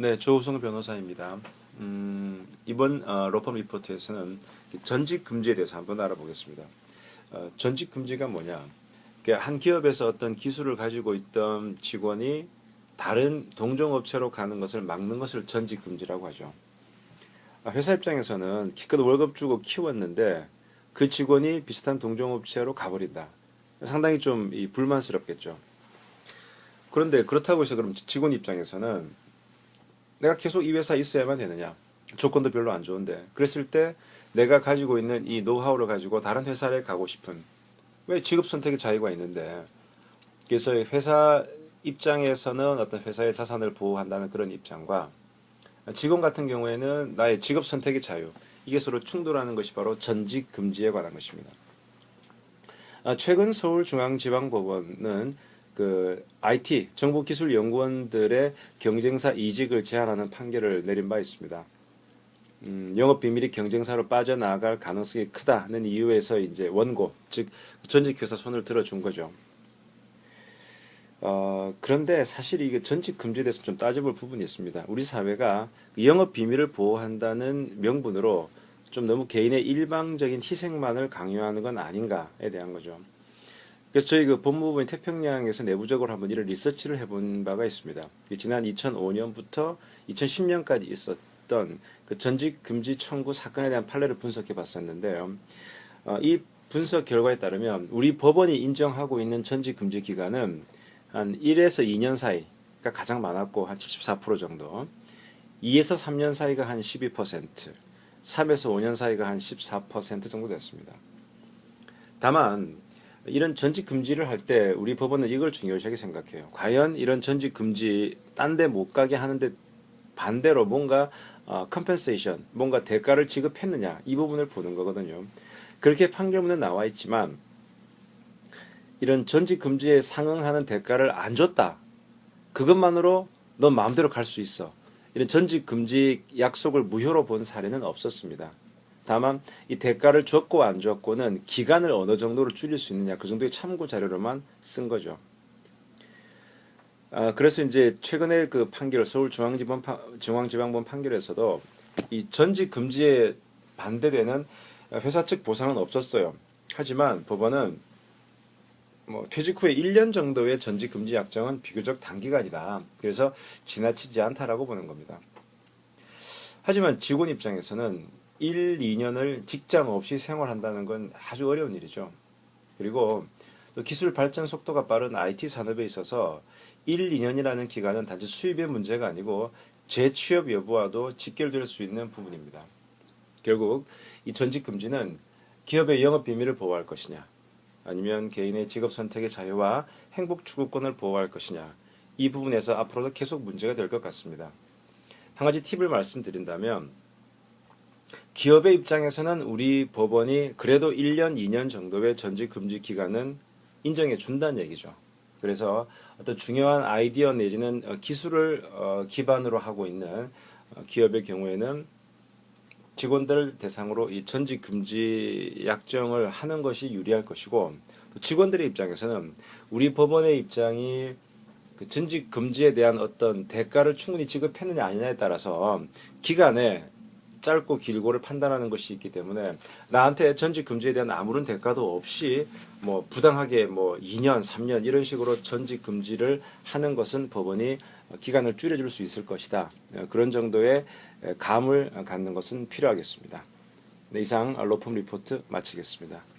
네, 조우성 변호사입니다. 음, 이번 어, 로펌 리포트에서는 전직 금지에 대해서 한번 알아보겠습니다. 어, 전직 금지가 뭐냐? 그러니까 한 기업에서 어떤 기술을 가지고 있던 직원이 다른 동종업체로 가는 것을 막는 것을 전직 금지라고 하죠. 아, 회사 입장에서는 기껏 월급 주고 키웠는데 그 직원이 비슷한 동종업체로 가버린다. 상당히 좀이 불만스럽겠죠. 그런데 그렇다고 해서 그럼 직원 입장에서는 내가 계속 이 회사에 있어야만 되느냐? 조건도 별로 안 좋은데. 그랬을 때 내가 가지고 있는 이 노하우를 가지고 다른 회사에 가고 싶은 왜 직업 선택의 자유가 있는데 그래서 회사 입장에서는 어떤 회사의 자산을 보호한다는 그런 입장과 직원 같은 경우에는 나의 직업 선택의 자유 이게 서로 충돌하는 것이 바로 전직 금지에 관한 것입니다. 아, 최근 서울중앙지방법원은 그 IT 정보기술연구원들의 경쟁사 이직을 제한하는 판결을 내린 바 있습니다. 음, 영업 비밀이 경쟁사로 빠져나갈 가능성이 크다는 이유에서 이제 원고 즉 전직 회사 손을 들어준 거죠. 어, 그런데 사실 이게 전직 금지에 대해서 좀 따져볼 부분이 있습니다. 우리 사회가 그 영업 비밀을 보호한다는 명분으로 좀 너무 개인의 일방적인 희생만을 강요하는 건 아닌가에 대한 거죠. 그래서 저희 그 법무부인 태평양에서 내부적으로 한번 이런 리서치를 해본 바가 있습니다. 지난 2005년부터 2010년까지 있었던 그 전직 금지 청구 사건에 대한 판례를 분석해 봤었는데요. 어, 이 분석 결과에 따르면 우리 법원이 인정하고 있는 전직 금지 기간은 한 1에서 2년 사이가 가장 많았고 한 74% 정도, 2에서 3년 사이가 한 12%, 3에서 5년 사이가 한 14% 정도 됐습니다. 다만 이런 전직 금지를 할 때 우리 법원은 이걸 중요시하게 생각해요. 과연 이런 전직 금지 딴 데 못 가게 하는데 반대로 뭔가 어, 컴펜세이션, 뭔가 대가를 지급했느냐 이 부분을 보는 거거든요. 그렇게 판결문에 나와 있지만 이런 전직 금지에 상응하는 대가를 안 줬다. 그것만으로 넌 마음대로 갈 수 있어. 이런 전직 금지 약속을 무효로 본 사례는 없었습니다. 다만 이 대가를 줬고 안 줬고는 기간을 어느 정도로 줄일 수 있느냐 그 정도의 참고 자료로만 쓴 거죠. 아, 그래서 이제 최근에 그 판결 서울 중앙지법 중앙지방법 판결에서도 이 전직 금지에 반대되는 회사 측 보상은 없었어요. 하지만 법원은 뭐 퇴직 후에 1년 정도의 전직 금지 약정은 비교적 단기간이다. 그래서 지나치지 않다라고 보는 겁니다. 하지만 직원 입장에서는 1, 2년을 직장 없이 생활한다는 건 아주 어려운 일이죠. 그리고 또 기술 발전 속도가 빠른 IT 산업에 있어서 1, 2년이라는 기간은 단지 수입의 문제가 아니고 재취업 여부와도 직결될 수 있는 부분입니다. 결국 이 전직 금지는 기업의 영업 비밀을 보호할 것이냐, 아니면 개인의 직업 선택의 자유와 행복 추구권을 보호할 것이냐, 이 부분에서 앞으로도 계속 문제가 될 것 같습니다. 한 가지 팁을 말씀드린다면, 기업의 입장에서는 우리 법원이 그래도 1년, 2년 정도의 전직 금지 기간은 인정해 준다는 얘기죠. 그래서 어떤 중요한 아이디어 내지는 어, 기술을 어, 기반으로 하고 있는 어, 기업의 경우에는 직원들 대상으로 이 전직 금지 약정을 하는 것이 유리할 것이고 또 직원들의 입장에서는 우리 법원의 입장이 그 전직 금지에 대한 어떤 대가를 충분히 지급했느냐 아니냐에 따라서 기간에 짧고 길고를 판단하는 것이 있기 때문에 나한테 전직 금지에 대한 아무런 대가도 없이 뭐 부당하게 뭐 2년, 3년 이런 식으로 전직 금지를 하는 것은 법원이 기간을 줄여줄 수 있을 것이다. 그런 정도의 감을 갖는 것은 필요하겠습니다. 네, 이상 로펌 리포트 마치겠습니다.